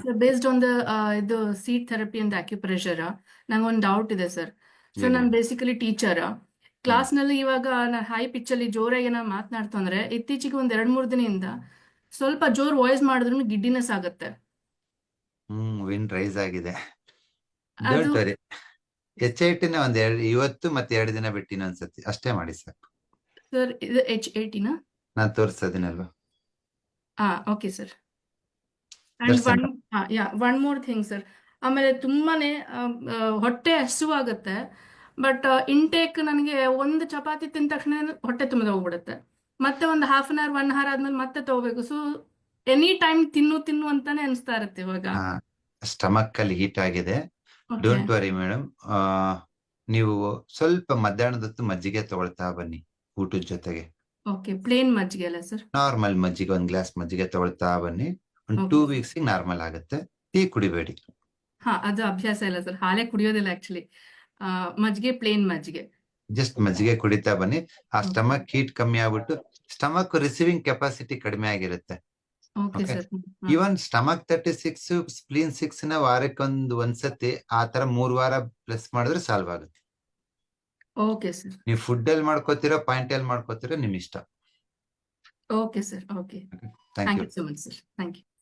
Sir based on the ಇದು seat therapy and acupressure ನಂಗೆ ಒಂದು ಡೌಟ್ ಇದೆ ಸರ್ ಸೊ. ನಾನು ಬೇಸಿಕಲಿ ಟೀಚರ್ ಕ್ಲಾಸ್ನಲ್ಲಿ ಇವಾಗ ನಾನು ಹೈ ಪಿಚ್ ಅಲ್ಲಿ ಜೋರಾಗಿ ಮಾತನಾಡ್ತು ಮಾತನಾಡ್ತಂದ್ರೆ ಇತ್ತೀಚೆಗೆ ಒಂದ್ ಎರಡ್ ಮೂರ್ ದಿನದಿಂದ ಸ್ವಲ್ಪ ಜೋರ್ ವಾಯ್ಸ್ ಮಾಡಿದ್ರು ಗಿಡ್ಡಿನೆಸ್ ಆಗುತ್ತೆ. ಹ್ಮ್ ವಿನ್ ರೈಸ್ ಆಗಿದೆ. ಅದು ಎಚ್ ಐ ಟಿನ ಒಂದ್ ಎರಡು ಇವತ್ತು ಮತ್ತೆ ಎರಡು ದಿನ ಬಿಟ್ಟು ಇನ್ನೊಂದ್ಸತಿ ಅಷ್ಟೇ ಮಾಡಿ ಸಾಕು ಸರ್ ಇದು ಎಚ್ ಏಟಿನ ನಾನ್ ತೋರಿಸ್ತದಿನಲ್ವಾ ಹಾ okay sir and That's one yeah one more thing sir ಆಮೇಲೆ ತುಂಬಾನೇ ಆ, ಆ, ಹೊಟ್ಟೆ ಹಸಿವಾಗುತ್ತೆ ಬಟ್ ಇಂಟೇಕ್ ನನಗೆ ಒಂದು ಚಪಾತಿ ತಿಂದ ತಕ್ಷಣ ಹೊಟ್ಟೆ ತುಂಬದ ಹೋಗ್ಬಿಡುತ್ತೆ. ಮತ್ತೆ ಒಂದು half an hour one hour ಆದ್ಮೇಲೆ ಮತ್ತೆ ತಗೋಬೇಕು. ಸೊ ಎನಿ ಟೈಮ್ ತಿನ್ನು ತಿನ್ನು ಅಂತಾನೆ ಅನಿಸ್ತಾ ಇರುತ್ತೆ ಇವಾಗ. ಸ್ಟಮಕ್ ಅಲ್ಲಿ ಹೀಟ್ ಆಗಿದೆ. ಓಕೆ ಡೋಂಟ್ ವರಿ ಮೇಡಮ್ ನೀವು ಸ್ವಲ್ಪ ಮಧ್ಯಾಹ್ನದ ಹೊತ್ತು ಮಜ್ಜಿಗೆ ತಗೊಳ್ತಾ ಬನ್ನಿ ಊಟದ ಜೊತೆಗೆ. ಓಕೆ ಪ್ಲೇನ್ ಮಜ್ಜಿಗೆ ಅಲ್ಲ ಸರ್ ನಾರ್ಮಲ್ ಮಜ್ಜಿಗೆ ಒಂದ್ ಗ್ಲಾಸ್ ಮಜ್ಜಿಗೆ ತಗೊಳ್ತಾ ಬನ್ನಿ. ಒಂದ್. ಟೂ ವೀಕ್ಸ್ ನಾರ್ಮಲ್ ಆಗುತ್ತೆ. ಟೀ ಕುಡಿಬೇಡಿ. ಹಾ ಅದು ಅಭ್ಯಾಸ ಇಲ್ಲ ಸರ್. ಹಾಲೇ ಕುಡಿಯೋದಿಲ್ಲ ಆಕ್ಚುಲಿ ಮಜ್ಜಿಗೆ ಪ್ಲೇನ್ ಮಜ್ಜಿಗೆ. ಜಸ್ಟ್ ಮಜ್ಜಿಗೆ ಕುಡಿತಾ ಬನ್ನಿ. ಆ. ಸ್ಟಮಕ್ ಹೀಟ್ ಕಮ್ಮಿ ಆಗ್ಬಿಟ್ಟು ಸ್ಟಮಕ್ ರಿಸೀವಿಂಗ್ ಕೆಪಾಸಿಟಿ ಕಡಿಮೆ ಆಗಿರುತ್ತೆ. Even stomach thirty six spleen ಸಿಕ್ಸ್ನ ವಾರಕ್ಕೊಂದು ಒಂದ್ಸತಿ ಆ ತರ ಮೂರ್ ವಾರ ಪ್ಲಸ್ ಮಾಡಿದ್ರೆ ಸಾಲ್ವ್ ಆಗುತ್ತೆ. ಓಕೆ ಸರ್ ನೀವು ಫುಡ್ ಅಲ್ಲಿ ಮಾಡ್ಕೋತೀರೋ ಪಾಯಿಂಟ್ ಅಲ್ಲಿ ಮಾಡ್ಕೋತೀರೋ ನಿಮ್ ಇಷ್ಟ okay sir okay thank you so much sir thank you